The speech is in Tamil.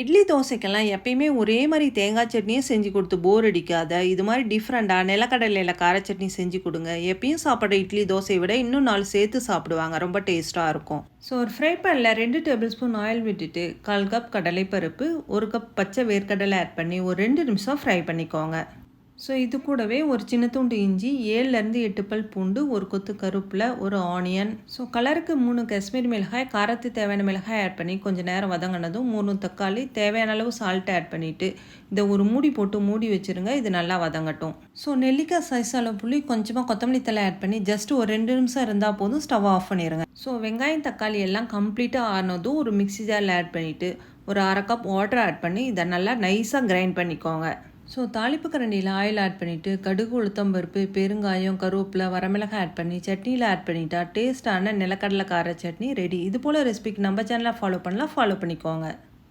இட்லி தோசைக்கெல்லாம் எப்பயுமே ஒரே மாதிரி தேங்காய் சட்னியே செஞ்சு கொடுத்து போர் அடிக்காத இது மாதிரி டிஃப்ரெண்ட்டாக நிலக்கடலையில் கார சட்னி செஞ்சு கொடுங்க. எப்பயும் சாப்பிட்ற இட்லி தோசையை விட இன்னும் நாலு சேர்த்து சாப்பிடுவாங்க. ரொம்ப டேஸ்ட்டாக இருக்கும். ஸோ ஒரு ஃப்ரை பேனில் ரெண்டு டேபிள் ஸ்பூன் ஆயில் விட்டுட்டு கால் கப் கடலைப்பருப்பு ஒரு கப் பச்சை வேர்க்கடலை ஆட் பண்ணி ஒரு ரெண்டு நிமிஷம் ஃப்ரை பண்ணிக்கோங்க. ஸோ இது கூடவே ஒரு சின்ன துண்டு இஞ்சி ஏழுலேருந்து எட்டு பல் பூண்டு ஒரு கொத்து கருப்பில் ஒரு ஆனியன். ஸோ கலருக்கு மூணு காஷ்மீரி மிளகாய் காரத்து தேவையான மிளகாய் ஆட் பண்ணி கொஞ்சம் நேரம் வதங்கினதும் மூணு தக்காளி தேவையான அளவு சால்ட் ஆட் பண்ணிவிட்டு இதை ஒரு மூடி போட்டு மூடி வச்சுருங்க இது நல்லா வதங்கட்டும். ஸோ நெல்லிக்காய் சைஸ் அளவு புளி கொஞ்சமாக கொத்தமல்லி தலை ஆட் பண்ணி ஜஸ்ட் ஒரு ரெண்டு நிமிஷம் இருந்தால் போதும் ஸ்டவ் ஆஃப் பண்ணிடுங்க ஸோ வெங்காயம் தக்காளி எல்லாம் கம்ப்ளீட்டாக ஆனதும் ஒரு மிக்ஸி ஜாரில் ஆட் பண்ணிவிட்டு ஒரு அரை கப் வாட்டர் ஆட் பண்ணி இதை நல்லா நைஸாக கிரைண்ட் பண்ணிக்கோங்க. ஸோ தாளிப்பு கரண்டியில் ஆயில் ஆட் பண்ணிவிட்டு கடுகு உளுத்தம் பருப்பு பெருங்காயம் கருவேப்பிலை வரமிளகாய் ஆட் பண்ணி சட்னியில் ஆட் பண்ணிட்டா டேஸ்ட்டான நிலக்கடலை கார சட்னி ரெடி இது போல் ரெசிபிக்கு நம்ம சேனலாக ஃபாலோ பண்ணலாம் ஃபாலோ பண்ணிக்கோங்க.